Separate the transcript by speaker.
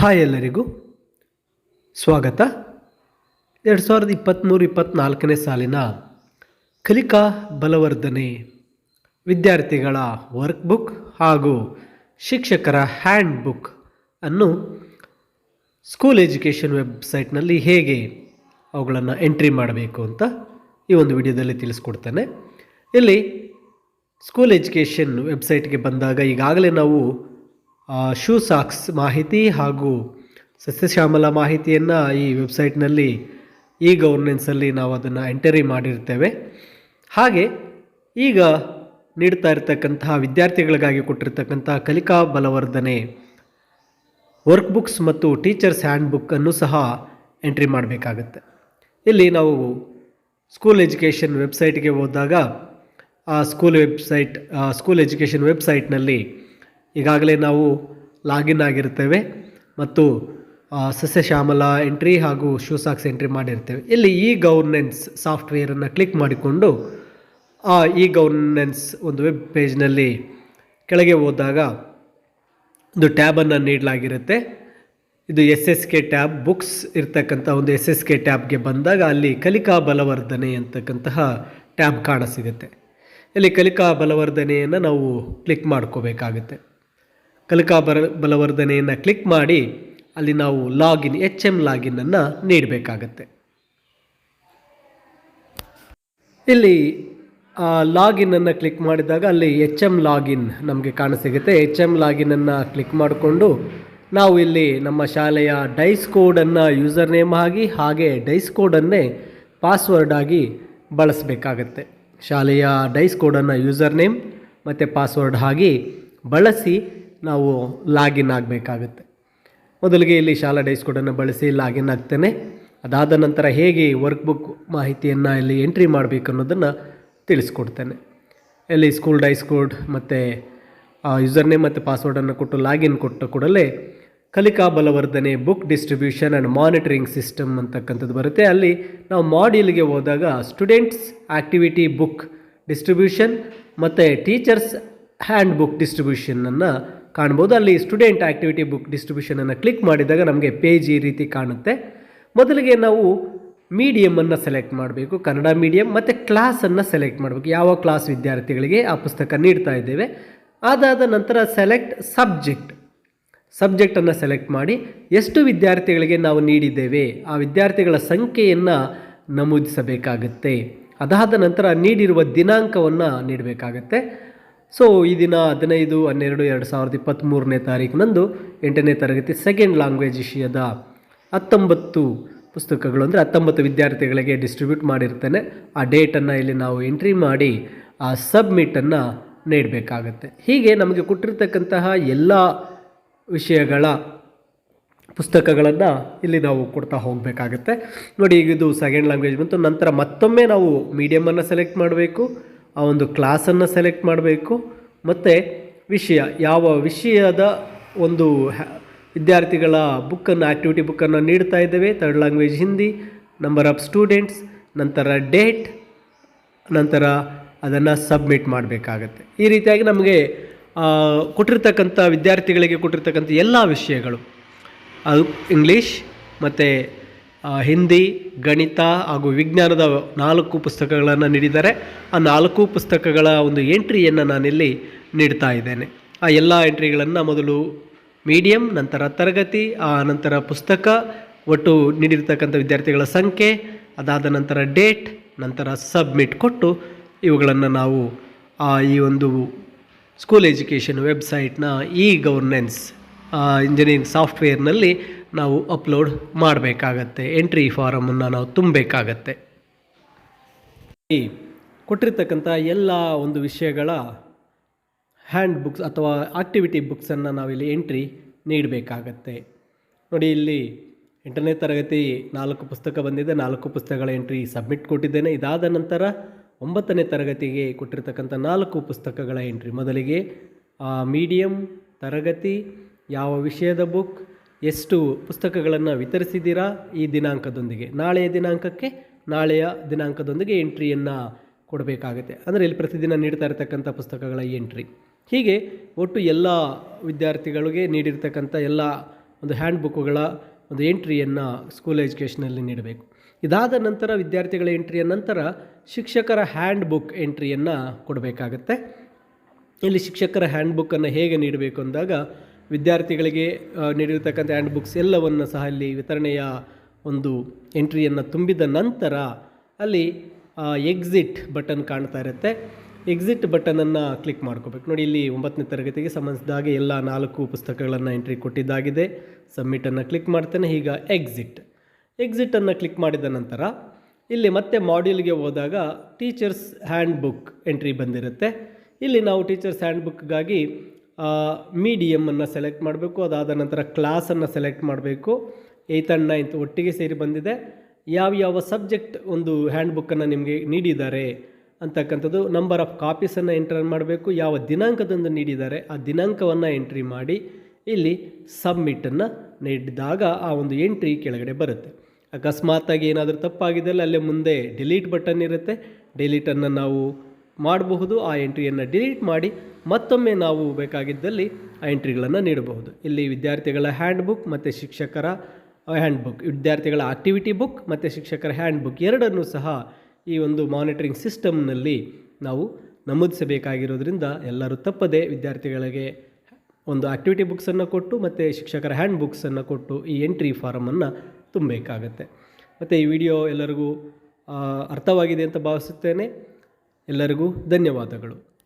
Speaker 1: Hi ಎಲ್ಲರಿಗೂ ಸ್ವಾಗತ. ಎರಡು ಸಾವಿರದ ಇಪ್ಪತ್ತ್ಮೂರು ಇಪ್ಪತ್ತ್ನಾಲ್ಕನೇ ಸಾಲಿನ ಕಲಿಕಾ ಬಲವರ್ಧನೆ ವಿದ್ಯಾರ್ಥಿಗಳ ವರ್ಕ್ ಬುಕ್ ಹಾಗೂ ಶಿಕ್ಷಕರ ಹ್ಯಾಂಡ್ ಬುಕ್ ಅನ್ನು ಸ್ಕೂಲ್ ಎಜುಕೇಷನ್ ವೆಬ್ಸೈಟ್ನಲ್ಲಿ ಹೇಗೆ ಅವುಗಳನ್ನು ಎಂಟ್ರಿ ಮಾಡಬೇಕು ಅಂತ ಈ ಒಂದು ವಿಡಿಯೋದಲ್ಲಿ ತಿಳಿಸ್ಕೊಡ್ತೇನೆ. ಇಲ್ಲಿ ಸ್ಕೂಲ್ ಎಜುಕೇಷನ್ ವೆಬ್ಸೈಟ್ಗೆ ಬಂದಾಗ ಈಗಾಗಲೇ ನಾವು ಶೂ ಸಾಕ್ಸ್ ಮಾಹಿತಿ ಹಾಗೂ ಸಸ್ಯಶ್ಯಾಮಲ ಮಾಹಿತಿಯನ್ನು ಈ ವೆಬ್ಸೈಟ್ನಲ್ಲಿ ಈ ಗವರ್ನೆನ್ಸಲ್ಲಿ ನಾವು ಅದನ್ನು ಎಂಟರಿ ಮಾಡಿರ್ತೇವೆ. ಹಾಗೆ ಈಗ ನೀಡ್ತಾ ಇರತಕ್ಕಂತಹ ವಿದ್ಯಾರ್ಥಿಗಳಿಗಾಗಿ ಕೊಟ್ಟಿರ್ತಕ್ಕಂತಹ ಕಲಿಕಾ ಬಲವರ್ಧನೆ ವರ್ಕ್ ಬುಕ್ಸ್ ಮತ್ತು ಟೀಚರ್ಸ್ ಹ್ಯಾಂಡ್ ಬುಕ್ಕನ್ನು ಸಹ ಎಂಟ್ರಿ ಮಾಡಬೇಕಾಗತ್ತೆ. ಇಲ್ಲಿ ನಾವು ಸ್ಕೂಲ್ ಎಜುಕೇಷನ್ ವೆಬ್ಸೈಟ್ಗೆ ಹೋದಾಗ ಆ ಸ್ಕೂಲ್ ವೆಬ್ಸೈಟ್ ಸ್ಕೂಲ್ ಎಜುಕೇಷನ್ ವೆಬ್ಸೈಟ್ನಲ್ಲಿ ಈಗಾಗಲೇ ನಾವು ಲಾಗಿನ್ ಆಗಿರ್ತೇವೆ ಮತ್ತು ಸಸ್ಯಶ್ಯಾಮಲ ಎಂಟ್ರಿ ಹಾಗೂ ಶೂಸಾಕ್ಸ್ ಎಂಟ್ರಿ ಮಾಡಿರ್ತೇವೆ. ಇಲ್ಲಿ ಇ ಗೌರ್ನೆನ್ಸ್ ಸಾಫ್ಟ್ವೇರನ್ನು ಕ್ಲಿಕ್ ಮಾಡಿಕೊಂಡು, ಆ ಇ ಗೌರ್ನೆನ್ಸ್ ಒಂದು ವೆಬ್ ಪೇಜ್ನಲ್ಲಿ ಕೆಳಗೆ ಹೋದಾಗ ಒಂದು ಟ್ಯಾಬನ್ನು ನೀಡಲಾಗಿರುತ್ತೆ. ಇದು S S K tab, books ಇರ್ತಕ್ಕಂಥ ಒಂದು ಎಸ್ ಎಸ್ ಕೆ ಟ್ಯಾಬ್ಗೆ ಬಂದಾಗ ಅಲ್ಲಿ ಕಲಿಕಾ ಬಲವರ್ಧನೆ ಅಂತಕ್ಕಂತಹ ಟ್ಯಾಬ್ ಕಾಣಸಿಗುತ್ತೆ ಇಲ್ಲಿ ಕಲಿಕಾ ಬಲವರ್ಧನೆಯನ್ನು ನಾವು ಕ್ಲಿಕ್ ಮಾಡ್ಕೋಬೇಕಾಗುತ್ತೆ. ಕಲಿಕಾ ಬರ ಬಲವರ್ಧನೆಯನ್ನು ಕ್ಲಿಕ್ ಮಾಡಿ ಅಲ್ಲಿ ನಾವು ಲಾಗಿನ್ ಎಚ್ ಎಂ ಲಾಗಿನನ್ನು ನೀಡಬೇಕಾಗತ್ತೆ. ಇಲ್ಲಿ ಲಾಗಿನನ್ನು ಕ್ಲಿಕ್ ಮಾಡಿದಾಗ ಅಲ್ಲಿ ಎಚ್ ಎಂ ಲಾಗಿನ್ ನಮಗೆ ಕಾಣಸಿಗುತ್ತೆ. ಎಚ್ ಎಂ ಲಾಗಿನನ್ನು ಕ್ಲಿಕ್ ಮಾಡಿಕೊಂಡು ನಾವು ಇಲ್ಲಿ ನಮ್ಮ ಶಾಲೆಯ ಡೈಸ್ ಕೋಡನ್ನು ಯೂಸರ್ ನೇಮ್ ಆಗಿ, ಹಾಗೆ ಡೈಸ್ ಕೋಡನ್ನೇ ಪಾಸ್ವರ್ಡ್ ಆಗಿ ಬಳಸಬೇಕಾಗತ್ತೆ. ಶಾಲೆಯ ಡೈಸ್ ಕೋಡನ್ನು ಯೂಸರ್ ನೇಮ್ ಮತ್ತು ಪಾಸ್ವರ್ಡ್ ಆಗಿ ಬಳಸಿ ನಾವು ಲಾಗಿನ್ ಆಗಬೇಕಾಗುತ್ತೆ. ಮೊದಲಿಗೆ ಇಲ್ಲಿ ಶಾಲಾ ಡೈಸ್ ಕೋಡನ್ನು ಬಳಸಿ ಲಾಗಿನ್ ಆಗ್ತೇನೆ. ಅದಾದ ನಂತರ ಹೇಗೆ ವರ್ಕ್ ಬುಕ್ ಮಾಹಿತಿಯನ್ನು ಇಲ್ಲಿ ಎಂಟ್ರಿ ಮಾಡಬೇಕು ಅನ್ನೋದನ್ನು ತಿಳಿಸ್ಕೊಡ್ತೇನೆ. ಇಲ್ಲಿ ಸ್ಕೂಲ್ ಡೈಸ್ ಕೋಡ್ ಮತ್ತು ಯೂಸರ್ ನೇಮ್ ಮತ್ತು ಪಾಸ್ವರ್ಡನ್ನು ಕೊಟ್ಟು ಲಾಗಿನ್ ಕೊಟ್ಟ ಕೂಡಲೇ ಕಲಿಕಾ ಬಲವರ್ಧನೆ book distribution and monitoring system ಅಂತಕ್ಕಂಥದ್ದು ಬರುತ್ತೆ. ಅಲ್ಲಿ ನಾವು ಮಾಡ್ಯೂಲ್ಗೆ ಹೋದಾಗ ಸ್ಟೂಡೆಂಟ್ಸ್ ಆ್ಯಕ್ಟಿವಿಟಿ ಬುಕ್ ಡಿಸ್ಟ್ರಿಬ್ಯೂಷನ್ ಮತ್ತು ಟೀಚರ್ಸ್ ಹ್ಯಾಂಡ್ ಬುಕ್ ಡಿಸ್ಟ್ರಿಬ್ಯೂಷನನ್ನು ಕಾಣ್ಬೋದು ಅಲ್ಲಿ ಸ್ಟೂಡೆಂಟ್ ಆ್ಯಕ್ಟಿವಿಟಿ ಬುಕ್ ಡಿಸ್ಟ್ರಿಬ್ಯೂಷನನ್ನು ಕ್ಲಿಕ್ ಮಾಡಿದಾಗ ನಮಗೆ ಪೇಜ್ ಈ ರೀತಿ ಕಾಣುತ್ತೆ. ಮೊದಲಿಗೆ ನಾವು ಮೀಡಿಯಮನ್ನು ಸೆಲೆಕ್ಟ್ ಮಾಡಬೇಕು, ಕನ್ನಡ ಮೀಡಿಯಮ್ ಮತ್ತು ಕ್ಲಾಸನ್ನು ಸೆಲೆಕ್ಟ್ ಮಾಡಬೇಕು. ಯಾವ ಕ್ಲಾಸ್ ವಿದ್ಯಾರ್ಥಿಗಳಿಗೆ ಆ ಪುಸ್ತಕ ನೀಡ್ತಾ ಇದ್ದೇವೆ. ಅದಾದ ನಂತರ ಸೆಲೆಕ್ಟ್ ಸಬ್ಜೆಕ್ಟ್ ಸಬ್ಜೆಕ್ಟನ್ನು ಸೆಲೆಕ್ಟ್ ಮಾಡಿ ಎಷ್ಟು ವಿದ್ಯಾರ್ಥಿಗಳಿಗೆ ನಾವು ನೀಡಿದ್ದೇವೆ, ಆ ವಿದ್ಯಾರ್ಥಿಗಳ ಸಂಖ್ಯೆಯನ್ನು ನಮೂದಿಸಬೇಕಾಗುತ್ತೆ. ಅದಾದ ನಂತರ ನೀಡಿರುವ ದಿನಾಂಕವನ್ನು ನೀಡಬೇಕಾಗತ್ತೆ. ಸೊ ಈ ದಿನ ಹದಿನೈದು, ಹನ್ನೆರಡು, ಎರಡು ಸಾವಿರದ ಇಪ್ಪತ್ತ್ಮೂರನೇ ತಾರೀಕಿನಂದು ಎಂಟನೇ ತರಗತಿ ಸೆಕೆಂಡ್ ಲ್ಯಾಂಗ್ವೇಜ್ ವಿಷಯದ ಹತ್ತೊಂಬತ್ತು ಪುಸ್ತಕಗಳು. ಅಂದರೆ ಹತ್ತೊಂಬತ್ತು ವಿದ್ಯಾರ್ಥಿಗಳಿಗೆ ಡಿಸ್ಟ್ರಿಬ್ಯೂಟ್ ಮಾಡಿರ್ತೇನೆ. ಆ ಡೇಟನ್ನು ಇಲ್ಲಿ ನಾವು ಎಂಟ್ರಿ ಮಾಡಿ, ಆ ಸಬ್ಮಿಟನ್ನು ನೀಡಬೇಕಾಗತ್ತೆ. ಹೀಗೆ ನಮಗೆ ಕೊಟ್ಟಿರ್ತಕ್ಕಂತಹ ಎಲ್ಲ ವಿಷಯಗಳ ಪುಸ್ತಕಗಳನ್ನು ಇಲ್ಲಿ ನಾವು ಕೊಡ್ತಾ ಹೋಗಬೇಕಾಗತ್ತೆ. ನೋಡಿ, ಈಗ ಇದು ಸೆಕೆಂಡ್ ಲ್ಯಾಂಗ್ವೇಜ್ ಬಂತು. ನಂತರ ಮತ್ತೊಮ್ಮೆ ನಾವು ಮೀಡಿಯಮನ್ನು ಸೆಲೆಕ್ಟ್ ಮಾಡಬೇಕು. ಆ ಒಂದು ಕ್ಲಾಸನ್ನು ಸೆಲೆಕ್ಟ್ ಮಾಡಬೇಕು. ಮತ್ತು ವಿಷಯ, ಯಾವ ವಿಷಯದ ಒಂದು ವಿದ್ಯಾರ್ಥಿಗಳ ಬುಕ್ಕನ್ನು ಆ್ಯಕ್ಟಿವಿಟಿ ಬುಕ್ಕನ್ನು ನೀಡ್ತಾ ಇದ್ದೇವೆ. Third language Hindi number of students ನಂತರ ಡೇಟ್ ನಂತರ ಅದನ್ನು ಸಬ್ಮಿಟ್ ಮಾಡಬೇಕಾಗತ್ತೆ. ಈ ರೀತಿಯಾಗಿ ನಮಗೆ ಕೊಟ್ಟಿರ್ತಕ್ಕಂಥ ವಿದ್ಯಾರ್ಥಿಗಳಿಗೆ ಕೊಟ್ಟಿರ್ತಕ್ಕಂಥ ಎಲ್ಲ ವಿಷಯಗಳು. ಅದು ಇಂಗ್ಲೀಷ್ ಮತ್ತು ಹಿಂದಿ ಗಣಿತ ಹಾಗೂ ವಿಜ್ಞಾನದ ನಾಲ್ಕು ಪುಸ್ತಕಗಳನ್ನು ನೀಡಿದ್ದಾರೆ. ಆ ನಾಲ್ಕು ಪುಸ್ತಕಗಳ ಒಂದು ಎಂಟ್ರಿಯನ್ನು ನಾನಿಲ್ಲಿ ನೀಡ್ತಾ ಇದ್ದೇನೆ. ಆ ಎಲ್ಲ ಎಂಟ್ರಿಗಳನ್ನು ಮೊದಲು ಮೀಡಿಯಂ ನಂತರ ತರಗತಿ ಆ ನಂತರ ಪುಸ್ತಕ ಒಟ್ಟು ನೀಡಿರ್ತಕ್ಕಂಥ ವಿದ್ಯಾರ್ಥಿಗಳ ಸಂಖ್ಯೆ ಅದಾದ ನಂತರ ಡೇಟ್ ನಂತರ ಸಬ್ಮಿಟ್ ಕೊಟ್ಟು ಇವುಗಳನ್ನು ನಾವು ಆ, ಈ ಒಂದು ಸ್ಕೂಲ್ ಎಜುಕೇಷನ್ ವೆಬ್ಸೈಟ್ನ ಇ ಗವರ್ನೆನ್ಸ್ ಇಂಜಿನಿಯರಿಂಗ್ ಸಾಫ್ಟ್ವೇರ್ನಲ್ಲಿ ನಾವು ಅಪ್ಲೋಡ್ ಮಾಡಬೇಕಾಗತ್ತೆ. ಎಂಟ್ರಿ ಫಾರಮನ್ನು ನಾವು ತುಂಬಬೇಕಾಗತ್ತೆ. ಈ ಕೊಟ್ಟಿರ್ತಕ್ಕಂಥ ಎಲ್ಲ ಒಂದು ವಿಷಯಗಳ ಹ್ಯಾಂಡ್ ಬುಕ್ಸ್ ಅಥವಾ ಆಕ್ಟಿವಿಟಿ ಬುಕ್ಸನ್ನು ನಾವಿಲ್ಲಿ ಎಂಟ್ರಿ ನೀಡಬೇಕಾಗತ್ತೆ. ನೋಡಿ, ಇಲ್ಲಿ ಎಂಟನೇ ತರಗತಿ ನಾಲ್ಕು ಪುಸ್ತಕ ಬಂದಿದೆ. ನಾಲ್ಕು ಪುಸ್ತಕಗಳ ಎಂಟ್ರಿ ಸಬ್ಮಿಟ್ ಕೊಟ್ಟಿದ್ದೇನೆ. ಇದಾದ ನಂತರ ಒಂಬತ್ತನೇ ತರಗತಿಗೆ ಕೊಟ್ಟಿರ್ತಕ್ಕಂಥ ನಾಲ್ಕು ಪುಸ್ತಕಗಳ ಎಂಟ್ರಿ ಮೊದಲಿಗೆ ಮೀಡಿಯಂ ತರಗತಿ ಯಾವ ವಿಷಯದ ಬುಕ್, ಎಷ್ಟು ಪುಸ್ತಕಗಳನ್ನು ವಿತರಿಸಿದ್ದೀರಾ ಈ ದಿನಾಂಕದೊಂದಿಗೆ. ನಾಳೆಯ ದಿನಾಂಕಕ್ಕೆ ನಾಳೆಯ ದಿನಾಂಕದೊಂದಿಗೆ ಎಂಟ್ರಿಯನ್ನು ಕೊಡಬೇಕಾಗುತ್ತೆ. ಅಂದರೆ ಇಲ್ಲಿ ಪ್ರತಿದಿನ ನೀಡ್ತಾ ಇರತಕ್ಕಂಥ ಪುಸ್ತಕಗಳ ಎಂಟ್ರಿ. ಹೀಗೆ ಒಟ್ಟು ಎಲ್ಲ ವಿದ್ಯಾರ್ಥಿಗಳಿಗೆ ನೀಡಿರ್ತಕ್ಕಂಥ ಎಲ್ಲ ಒಂದು ಹ್ಯಾಂಡ್ ಬುಕ್ಕುಗಳ ಒಂದು ಎಂಟ್ರಿಯನ್ನು ಸ್ಕೂಲ್ ಎಜುಕೇಷನಲ್ಲಿ ನೀಡಬೇಕು. ಇದಾದ ನಂತರ ವಿದ್ಯಾರ್ಥಿಗಳ ಎಂಟ್ರಿಯ ನಂತರ ಶಿಕ್ಷಕರ ಹ್ಯಾಂಡ್ ಬುಕ್ ಎಂಟ್ರಿಯನ್ನು ಕೊಡಬೇಕಾಗತ್ತೆ. ಇಲ್ಲಿ ಶಿಕ್ಷಕರ ಹ್ಯಾಂಡ್ ಬುಕ್ಕನ್ನು ಹೇಗೆ ನೀಡಬೇಕು ಅಂದಾಗ ವಿದ್ಯಾರ್ಥಿಗಳಿಗೆ ನೀಡಿರತಕ್ಕಂಥ ಹ್ಯಾಂಡ್ ಬುಕ್ಸ್ ಎಲ್ಲವನ್ನು ಸಹ ಅಲ್ಲಿ ವಿತರಣೆಯ ಒಂದು ಎಂಟ್ರಿಯನ್ನು ತುಂಬಿದ ನಂತರ ಅಲ್ಲಿ ಎಕ್ಸಿಟ್ ಬಟನ್ ಕಾಣ್ತಾ ಇರುತ್ತೆ. ಎಕ್ಸಿಟ್ ಬಟನನ್ನು ಕ್ಲಿಕ್ ಮಾಡ್ಕೋಬೇಕು. ನೋಡಿ, ಇಲ್ಲಿ ಒಂಬತ್ತನೇ ತರಗತಿಗೆ ಸಂಬಂಧಿಸಿದ ಹಾಗೆ ಎಲ್ಲ ನಾಲ್ಕು ಪುಸ್ತಕಗಳನ್ನು ಎಂಟ್ರಿ ಕೊಟ್ಟಿದ್ದಾಗಿದೆ. ಸಬ್ಮಿಟನ್ನು ಕ್ಲಿಕ್ ಮಾಡ್ತೇನೆ. ಈಗ ಎಕ್ಸಿಟ್ ಎಕ್ಸಿಟನ್ನು ಕ್ಲಿಕ್ ಮಾಡಿದ ನಂತರ ಇಲ್ಲಿ ಮತ್ತೆ ಮಾಡ್ಯೂಲ್ಗೆ ಹೋದಾಗ ಟೀಚರ್ಸ್ ಹ್ಯಾಂಡ್ ಬುಕ್ ಎಂಟ್ರಿ ಬಂದಿರುತ್ತೆ. ಇಲ್ಲಿ ನಾವು ಟೀಚರ್ಸ್ ಹ್ಯಾಂಡ್ ಬುಕ್ಗಾಗಿ ಮೀಡಿಯಮನ್ನು ಸೆಲೆಕ್ಟ್ ಮಾಡಬೇಕು. ಅದಾದ ನಂತರ ಕ್ಲಾಸನ್ನು ಸೆಲೆಕ್ಟ್ ಮಾಡಬೇಕು. ಏಯ್ತ್ ಆ್ಯಂಡ್ ನೈನ್ತ್ ಒಟ್ಟಿಗೆ ಸೇರಿ ಬಂದಿದೆ. ಯಾವ ಯಾವ ಸಬ್ಜೆಕ್ಟ್ ಒಂದು ಹ್ಯಾಂಡ್ ಬುಕ್ಕನ್ನು ನಿಮಗೆ ನೀಡಿದ್ದಾರೆ ಅಂತಕ್ಕಂಥದ್ದು ನಂಬರ್ ಆಫ್ ಕಾಪೀಸನ್ನು ಎಂಟರ್ ಮಾಡಬೇಕು. ಯಾವ ದಿನಾಂಕದಂದು ನೀಡಿದ್ದಾರೆ ಆ ದಿನಾಂಕವನ್ನು ಎಂಟ್ರಿ ಮಾಡಿ ಇಲ್ಲಿ ಸಬ್ಮಿಟನ್ನು ನೀಡಿದಾಗ ಆ ಒಂದು ಎಂಟ್ರಿ ಕೆಳಗಡೆ ಬರುತ್ತೆ. ಅಕಸ್ಮಾತಾಗಿ ಏನಾದರೂ ತಪ್ಪಾಗಿದ್ದಲ್ಲಿ ಅಲ್ಲೇ ಮುಂದೆ ಡಿಲೀಟ್ ಬಟನ್ ಇರುತ್ತೆ. ಡಿಲೀಟನ್ನು ನಾವು ಮಾಡಬಹುದು, ಆ ಎಂಟ್ರಿಯನ್ನು ಡಿಲೀಟ್ ಮಾಡಿ ಮತ್ತೊಮ್ಮೆ ನಾವು ಬೇಕಾಗಿದ್ದಲ್ಲಿ ಆ ಎಂಟ್ರಿಗಳನ್ನು ನೀಡಬಹುದು. ಇಲ್ಲಿ ವಿದ್ಯಾರ್ಥಿಗಳ ಹ್ಯಾಂಡ್ ಬುಕ್ ಮತ್ತು ಶಿಕ್ಷಕರ ಹ್ಯಾಂಡ್ ಬುಕ್ ವಿದ್ಯಾರ್ಥಿಗಳ ಆಕ್ಟಿವಿಟಿ ಬುಕ್ ಮತ್ತು ಶಿಕ್ಷಕರ ಹ್ಯಾಂಡ್ ಬುಕ್ ಎರಡನ್ನು ಸಹ ಈ ಒಂದು ಮಾನಿಟರಿಂಗ್ ಸಿಸ್ಟಮ್ನಲ್ಲಿ ನಾವು ನಮೂದಿಸಬೇಕಾಗಿರೋದ್ರಿಂದ ಎಲ್ಲರೂ ತಪ್ಪದೆ ವಿದ್ಯಾರ್ಥಿಗಳಿಗೆ ಒಂದು ಆಕ್ಟಿವಿಟಿ ಬುಕ್ಸನ್ನು ಕೊಟ್ಟು ಮತ್ತು ಶಿಕ್ಷಕರ ಹ್ಯಾಂಡ್ ಬುಕ್ಸನ್ನು ಕೊಟ್ಟು ಈ ಎಂಟ್ರಿ ಫಾರಮನ್ನು ತುಂಬಬೇಕಾಗತ್ತೆ. ಮತ್ತು ಈ ವಿಡಿಯೋ ಎಲ್ಲರಿಗೂ ಅರ್ಥವಾಗಿದೆ ಅಂತ ಭಾವಿಸುತ್ತೇನೆ. ಎಲ್ಲರಿಗೂ ಧನ್ಯವಾದಗಳು.